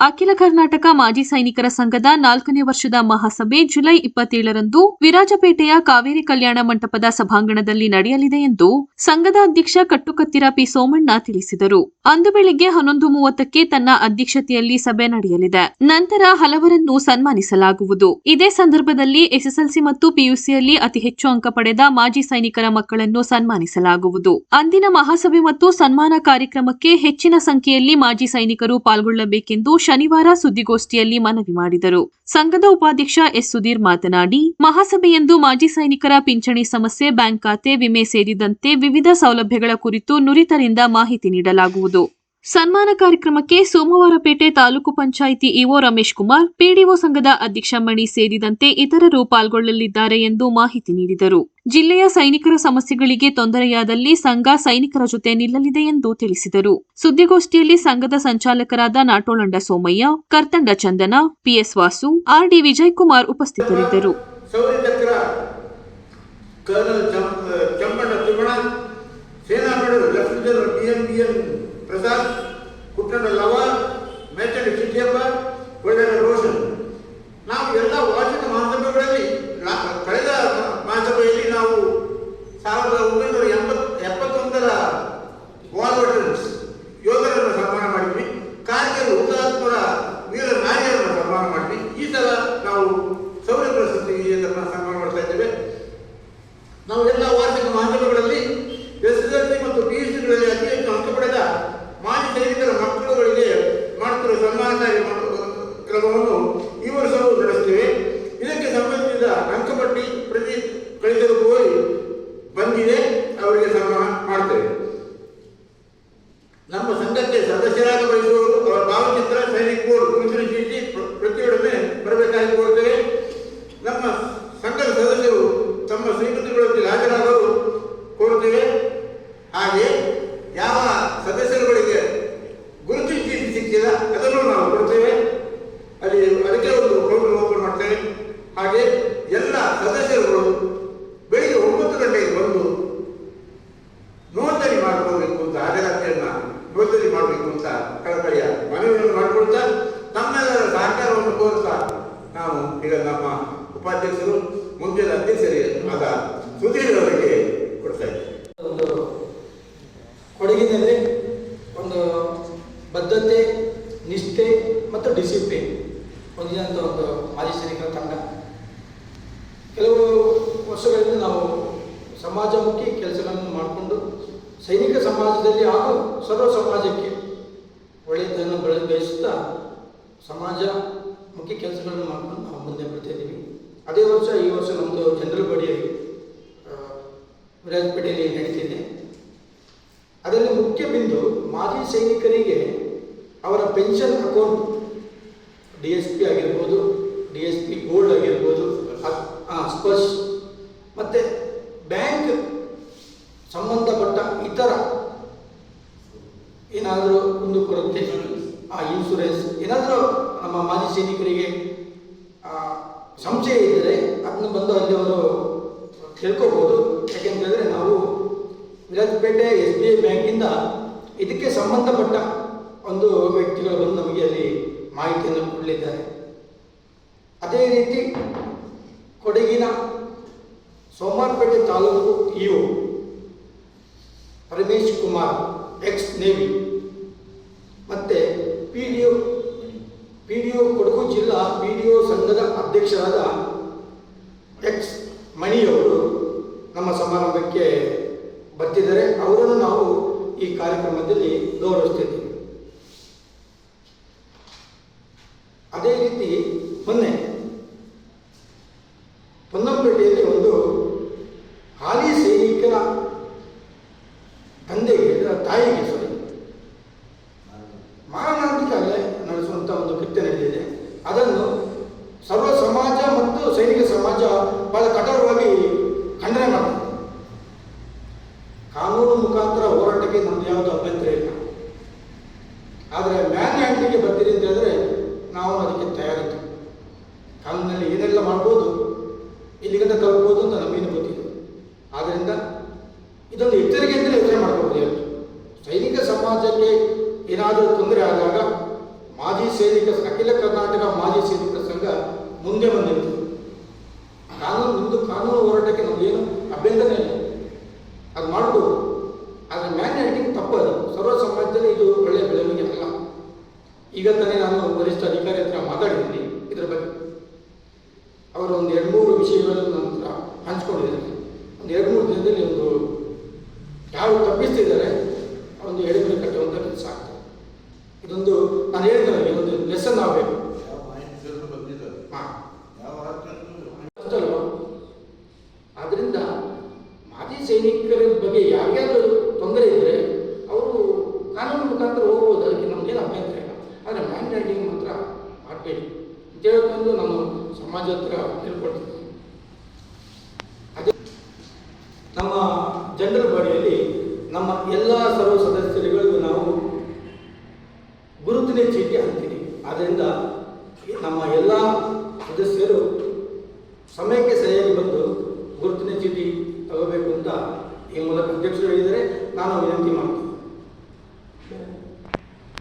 ಅಖಿಲ ಕರ್ನಾಟಕ ಮಾಜಿ ಸೈನಿಕರ ಸಂಘದ ನಾಲ್ಕನೇ ವರ್ಷದ ಮಹಾಸಭೆ ಜುಲೈ ಇಪ್ಪತ್ತೇಳರಂದು ವಿರಾಜಪೇಟೆಯ ಕಾವೇರಿ ಕಲ್ಯಾಣ ಮಂಟಪದ ಸಭಾಂಗಣದಲ್ಲಿ ನಡೆಯಲಿದೆ ಎಂದು ಸಂಘದ ಅಧ್ಯಕ್ಷ ಕಟ್ಟುಕತ್ತಿರ ಪಿ ಸೋಮಣ್ಣ ತಿಳಿಸಿದರು. ಅಂದು ಬೆಳಿಗ್ಗೆ ಹನ್ನೊಂದು ಮೂವತ್ತಕ್ಕೆ ತನ್ನ ಅಧ್ಯಕ್ಷತೆಯಲ್ಲಿ ಸಭೆ ನಡೆಯಲಿದೆ. ನಂತರ ಹಲವರನ್ನು ಸನ್ಮಾನಿಸಲಾಗುವುದು. ಇದೇ ಸಂದರ್ಭದಲ್ಲಿ ಎಸ್ಎಸ್ಎಲ್ಸಿ ಮತ್ತು ಪಿಯುಸಿಯಲ್ಲಿ ಅತಿ ಹೆಚ್ಚು ಅಂಕ ಪಡೆದ ಮಾಜಿ ಸೈನಿಕರ ಮಕ್ಕಳನ್ನು ಸನ್ಮಾನಿಸಲಾಗುವುದು. ಅಂದಿನ ಮಹಾಸಭೆ ಮತ್ತು ಸನ್ಮಾನ ಕಾರ್ಯಕ್ರಮಕ್ಕೆ ಹೆಚ್ಚಿನ ಸಂಖ್ಯೆಯಲ್ಲಿ ಮಾಜಿ ಸೈನಿಕರು ಪಾಲ್ಗೊಳ್ಳಬೇಕೆಂದು ಶನಿವಾರ ಸುದ್ದಿಗೋಷ್ಠಿಯಲ್ಲಿ ಮನವಿ ಮಾಡಿದರು. ಸಂಘದ ಉಪಾಧ್ಯಕ್ಷ ಎಸ್. ಸುಧೀರ್ ಮಾತನಾಡಿ, ಮಹಾಸಭೆಯಂದು ಮಾಜಿ ಸೈನಿಕರ ಪಿಂಚಣಿ ಸಮಸ್ಯೆ, ಬ್ಯಾಂಕ್ ಖಾತೆ ವಿಮೆ ಸೇರಿದಂತೆ ವಿವಿಧ ಸೌಲಭ್ಯಗಳ ಕುರಿತು ನುರಿತರಿಂದ ಮಾಹಿತಿ ನೀಡಲಾಗುವುದು. ಸನ್ಮಾನ ಕಾರ್ಯಕ್ರಮಕ್ಕೆ ಸೋಮವಾರಪೇಟೆ ತಾಲೂಕು ಪಂಚಾಯಿತಿ ಇಒ ರಮೇಶ್ ಕುಮಾರ್, ಪಿಡಿಒ ಸಂಘದ ಅಧ್ಯಕ್ಷ ಮಣಿ ಸೇರಿದಂತೆ ಇತರರು ಪಾಲ್ಗೊಳ್ಳಲಿದ್ದಾರೆ ಎಂದು ಮಾಹಿತಿ ನೀಡಿದರು. ಜಿಲ್ಲೆಯ ಸೈನಿಕರ ಸಮಸ್ಯೆಗಳಿಗೆ ತೊಂದರೆಯಾದಲ್ಲಿ ಸಂಘ ಸೈನಿಕರ ಜೊತೆ ನಿಲ್ಲಲಿದೆ ಎಂದು ತಿಳಿಸಿದರು. ಸುದ್ದಿಗೋಷ್ಠಿಯಲ್ಲಿ ಸಂಘದ ಸಂಚಾಲಕರಾದ ನಾಟೋಳಂಡ ಸೋಮಯ್ಯ, ಕರ್ತಂಡ ಚಂದನ, ಪಿಎಸ್ ವಾಸು, ಆರ್ಡಿ ವಿಜಯ್ ಕುಮಾರ್ ಉಪಸ್ಥಿತರಿದ್ದರು ಸೇನಾ medal lieutenant general T M B N Prasad ಕುಟ್ಟಣ Lava ಮೇಚಂಡಿ Chittiyappa ಒಳ್ಳೆಯ ಸನ್ಮಾನ ಕ್ರಮವನ್ನು ಈ ವರ್ಷವೂ ನಡೆಸ್ತೇವೆ ಇದಕ್ಕೆ ಸಂಬಂಧಿಸಿದ ಅಂಕಪಟ್ಟಿ ಪ್ರತಿ ಕಳಿಸಲು ಹೋಗಿ ಬಂದಿದೆ. ಅವರಿಗೆ ಸನ್ಮಾನ ಮಾಡ್ತೇವೆ. ನಮ್ಮ ಸಂಘಕ್ಕೆ ಸದಸ್ಯರಾಗಿ ಬಯಸುವವರು ಅವರ ಭಾವಚಿತ್ರ, ಸೈನಿಕ ಬೋರ್ಡ್, ಗುರುತಿನ ಚೀಟಿ ಪ್ರ- ಪ್ರತಿಯೊಡನೆ ಬರಬೇಕಾಗಿ ಕೋರುತ್ತೇವೆ ನಮ್ಮ ಸಂಘದ ಸದಸ್ಯರು ತಮ್ಮ ಶ್ರೀಮತಿಗಳೊಂದಿಗೆ ಹಾಜರಾಗಲು ಕೋರುತ್ತೇವೆ ಹಾಗೆ ಯಾವ ಸದಸ್ಯರುಗಳಿಗೆ ಗುರುತಿನ ಚೀಟಿ ಸಿಕ್ಕಿಲ್ಲ ಅದನ್ನು ನಾವು ಕೊಡ್ತೇವೆ ಅಲ್ಲಿ ಅದಕ್ಕೆ ಒಂದು ಕೌಂಟರ್ ಓಪನ್ ಮಾಡ್ತೇವೆ ಹಾಗೆ ಎಲ್ಲ ಸದಸ್ಯರುಗಳು ಬೆಳಿಗ್ಗೆ ಒಂಬತ್ತು ಗಂಟೆಗೆ ಬಂದು ನೋಂದಣಿ ಮಾಡ್ಕೋಬೇಕು ಅಂತ ಹಾಜರಾತಿಯನ್ನ ನೋಂದಣಿ ಮಾಡಬೇಕು ಅಂತ ಕಳಕಳಿಯ ಮನವಿಯನ್ನು ಮಾಡಿಕೊಳ್ತಾ ನಮ್ಮೆಲ್ಲರ ಕೋರುತ್ತಾ ನಾವು ಈಗ ನಮ್ಮ ಉಪಾಧ್ಯಕ್ಷರು ಮುಂದಿನ ಅಧ್ಯಕ್ಷರೇ ಆದ ಸುಧೀರ್ ಕೊಡ್ತಾ ಇದ್ದೇವೆ ಒಂದು ಕೊಡಗಿನಲ್ಲಿ ಒಂದು ಬದ್ಧತೆ, ನಿಷ್ಠೆ ಮತ್ತು ಡಿಸಿಪ್ಲಿನ್. ಹೊಂದಿದಂಥ ಒಂದು ಮಾಜಿ ಸೈನಿಕರ ತಂಡ. ಕೆಲವು ವರ್ಷಗಳಿಂದ ನಾವು ಸಮಾಜಮುಖಿ ಕೆಲಸಗಳನ್ನು ಮಾಡಿಕೊಂಡು ಸೈನಿಕ ಸಮಾಜದಲ್ಲಿ ಹಾಗೂ ಸರ್ವ ಸಮಾಜಕ್ಕೆ ಒಳ್ಳೆಯದನ್ನು ಬೆಳೆ ಬಯಸುತ್ತಾ ಸಮಾಜ ಮುಖ್ಯ ಕೆಲಸಗಳನ್ನು ಮಾಡ್ಕೊಂಡು ನಾವು ಮುಂದೆ ಬರ್ತಾ ಇದ್ದೀವಿ. ಅದೇ ವರ್ಷ ಈ ವರ್ಷ ನಮ್ಮದು ಜನರಲ್ ಬಾಡಿಯಲ್ಲಿ ವಿರಾಜಪೇಟೆಯಲ್ಲಿ ನಡೀತಿದೆ. ಅದರಲ್ಲಿ ಮುಖ್ಯ ಬಿಂದು ಮಾಜಿ ಸೈನಿಕರಿಗೆ ಅವರ pension account, D S P ಆಗಿರ್ಬೋದು, ಡಿ ಎಸ್ ಪಿ ಗೋಲ್ಡ್ ಆಗಿರ್ಬೋದು ಸ್ಪರ್ಶ್ ಮತ್ತು ಬ್ಯಾಂಕ್ ಸಂಬಂಧಪಟ್ಟ ಇತರ ಏನಾದರೂ ಒಂದು ಕೊರತೆ ಆ ಇನ್ಶೂರೆನ್ಸ್ ಏನಾದರೂ ನಮ್ಮ ಮಾಜಿ ಸೈನಿಕರಿಗೆ ಸಂಶಯ ಇದ್ದರೆ ಅದನ್ನು ಬಂದು ಅಲ್ಲಿ ಅವರು ತಿಳ್ಕೊಬೋದು. ಯಾಕೆಂತೇಳಿದ್ರೆ ನಾವು ವಿರಾಜಪೇಟೆ ಎಸ್ ಬಿ ಐ ಬ್ಯಾಂಕಿಂದ ಇದಕ್ಕೆ ಸಂಬಂಧಪಟ್ಟ ಒಂದು ವ್ಯಕ್ತಿಗಳು ಬಂದು ನಮಗೆ ಅಲ್ಲಿ ಮಾಹಿತಿಯನ್ನು ಕೊಡಲಿದ್ದಾರೆ. ಅದೇ ರೀತಿ ಕೊಡಗಿನ Somwarpet taluk EO Paramesh Kumar ex navy ಮತ್ತು ಪಿ ಒ ಕೊಡಗು ಜಿಲ್ಲಾ ಪಿಡಿಒ ಸಂಘದ ಅಧ್ಯಕ್ಷರಾದ ಎಕ್ಸ್ ಮಣಿಯವರು ನಮ್ಮ ಸಮಾರಂಭಕ್ಕೆ ಬರ್ತಿದ್ದಾರೆ. ಅವರನ್ನು ನಾವು ಈ ಕಾರ್ಯಕ್ರಮದಲ್ಲಿ ಗೌರವಿಸ್ತಿದ್ದೀವಿ. ಅದೇ ರೀತಿ ಮೊನ್ನೆ ಮುಖಾಂತರ ಹೋರಾಟಕ್ಕೆ ನಮ್ದು ಯಾವುದು ಅಭ್ಯಂತರ ಇಲ್ಲ. ಆದರೆ ಮ್ಯಾನ್ ಹ್ಯಾಂಡ್ಲಿಗೆ ಬರ್ತೀರಿ ಅಂತ ಹೇಳಿದ್ರೆ ನಾವು ಅದಕ್ಕೆ ತಯಾರಿತ್ತು ಕಾಲದಲ್ಲಿ ಏನೆಲ್ಲ ಮಾಡ್ಬೋದು, ಇಲ್ಲಿಗಂತ ತಲುಪಬಹುದು ಅಂತ ನಮಗೇನು ಗೊತ್ತಿದೆ ಆದ್ದರಿಂದ ಇದೊಂದು ಎಚ್ಚರಿಕೆ ಅಂತಲೇ ಯೋಚನೆ ಮಾಡ್ಕೋಬೋದು ಸೈನಿಕ ಸಮಾಜಕ್ಕೆ ಏನಾದರೂ ತೊಂದರೆ ಆದಾಗ ಮಾಜಿ ಸೈನಿಕ ಸೈನಿಕ ಅಖಿಲ ಕರ್ನಾಟಕ ಮಾಜಿ ಸೈನಿಕ ಸಂಘ ಮುಂದೆ ಬಂದಿತ್ತು ಕಾನೂನು ನಿಮ್ಮದು ಕಾನೂನು ಹೋರಾಟಕ್ಕೆ ನಮಗೇನು ಅಭ್ಯಂತರ ಇಲ್ಲ ಅದು ಮಾಡ್ಬೋದು ಆದರೆ ಮ್ಯಾನ್ಯಾಟಿಂಗ್ ತಪ್ಪದು ಸರ್ವ ಸಮಾಜದಲ್ಲಿ ಇದು ಒಳ್ಳೆಯ ಬೆಳವಣಿಗೆ ಅಲ್ಲ ಈಗ ತಾನೇ ನಾನು ವರಿಷ್ಠ ಅಧಿಕಾರಿ ಹತ್ರ ಮಾತಾಡಿದ್ದೀನಿ ಇದರ ಬಗ್ಗೆ. ಅವರು ಒಂದು ಎರಡು ಮೂರು ವಿಷಯಗಳನ್ನು ನನ್ನ ಹತ್ರ ಹಂಚ್ಕೊಂಡಿದ್ದಾರೆ. ಒಂದು ಎರಡು ಮೂರು ದಿನದಲ್ಲಿ ಒಂದು ಯಾರು ತಪ್ಪಿಸ್ತಿದ್ದಾರೆ ಒಂದು ಎಡೆಬಿಡಿ ಕಟ್ಟುವಂಥ ಕೆಲಸ ಆಗ್ತದೆ ಇದೊಂದು ನಾನು ಹೇಳ್ತೇನೆ ಒಂದು ಲೆಸನ್ ಆಗಬೇಕು ಆದ್ದರಿಂದ ಮಾಜಿ ಸೈನಿಕರ ಬಗ್ಗೆ ಯಾರಿಗಾದ್ರೂ ತೊಂದರೆ ಇದ್ದರೆ ಅವರು ಕಾನೂನು ಮುಖಾಂತರ ಹೋಗ್ಬೋದು ಅದಕ್ಕೆ ನಮ್ಗೇನು ಅಭ್ಯಂತರ ರೈಟಿಂಗ್ ಮಾತ್ರ ಮಾಡಬೇಡಿ. ಅಂತ ಹೇಳ್ಕೊಂಡು ನಾನು ಸಮಾಜ ಹತ್ರ ತಿಳ್ಕೊಳ್ತೀನಿ ಅದೇ ನಮ್ಮ ಜನರಲ್ ಬಾಡಿಯಲ್ಲಿ ನಮ್ಮ ಎಲ್ಲ ಸರ್ವ ಸದಸ್ಯರುಗಳಿಗೂ ನಾವು ಗುರುತಿನ ಚೀಟಿ ಹಾಕ್ತೀನಿ. ಆದ್ದರಿಂದ ನಮ್ಮ